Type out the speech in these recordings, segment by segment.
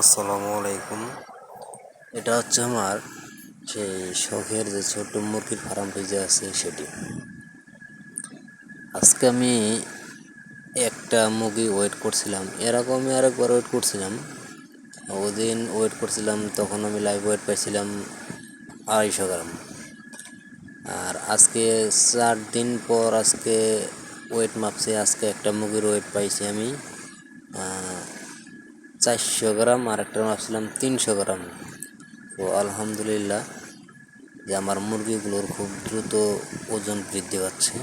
আসসালামু আলাইকুম। এটা হচ্ছে আমার সেই শখের যে ছোট মুরগির ফার্মটি যে আছে সেটি। আজকে আমি একটা মুরগি ওয়েট করছিলাম। এরকমই আরেকবার ওয়েট করছিলাম। ওদিন ওয়েট করছিলাম, তখন আমি লাইভ ওয়েট পাইছিলাম আড়াইশো গ্রাম। আর আজকে চার দিন পর আজকে ওয়েট মাপছি, আজকে একটা মুরগির ওয়েট পাইছি আমি। চারশো গ্রাম আর একটা মাপছিলাম তিনশো গ্রাম। তো আলহামদুলিল্লাহ যে আমার মুরগিগুলোর খুব দ্রুত ওজন বৃদ্ধি পাচ্ছে।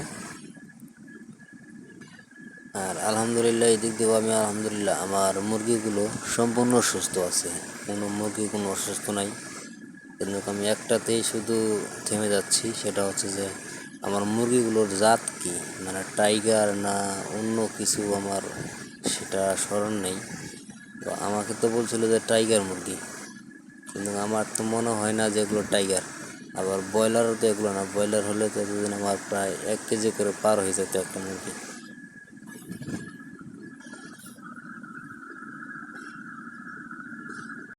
আর আলহামদুলিল্লাহ এই দিক দিয়েও আমি আলহামদুলিল্লাহ আমার মুরগিগুলো সম্পূর্ণ সুস্থ আছে। কোনো মুরগি কোনো অসুস্থ নাই। কিন্তু আমি একটাতেই শুধু থেমে যাচ্ছি, সেটা হচ্ছে যে আমার মুরগিগুলোর জাত কি? মানে টাইগার না অন্য কিছু আমার সেটা স্মরণ নেই। তো আমাকে তো বলছিল যে টাইগার মুরগি। কিন্তু আমার তো মনে হয় না যে এগুলো টাইগার আবার ব্রয়লারও তো এগুলো না। ব্রয়লার হলে তো আমার প্রায় এক কেজি করে পার হয়ে যেত একটা মুরগি।